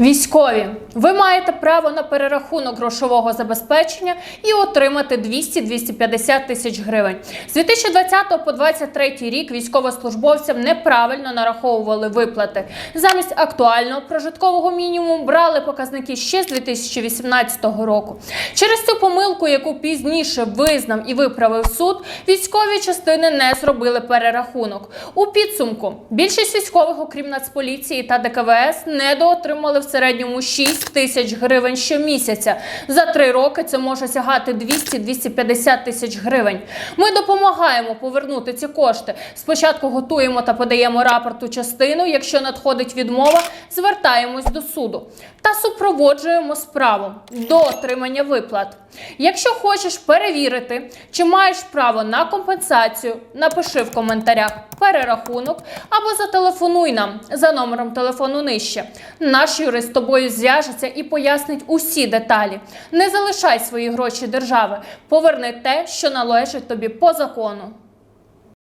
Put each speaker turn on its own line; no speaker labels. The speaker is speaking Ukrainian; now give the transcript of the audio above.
Військові, ви маєте право на перерахунок грошового забезпечення і отримати 200-250 тисяч гривень. З 2020 по 2023 рік військовослужбовцям неправильно нараховували виплати. Замість актуального прожиткового мінімуму брали показники ще з 2018 року. Через цю помилку, яку пізніше визнав і виправив суд, військові частини не зробили перерахунок. У підсумку більшість військових, окрім Нацполіції та ДКВС, недоотримали в середньому 6 тисяч гривень щомісяця. За три роки це може сягати 200-250 тисяч гривень. Ми допомагаємо повернути ці кошти. Спочатку готуємо та подаємо рапорт у частину. Якщо надходить відмова, звертаємось до суду та супроводжуємо справу до отримання виплат. Якщо хочеш перевірити, чи маєш право на компенсацію, напиши в коментарях перерахунок або зателефонуй нам за номером телефону нижче. Наш юрист з тобою зв'яжеться і пояснить усі деталі. Не залишай свої гроші держави, поверни те, що належить тобі по закону.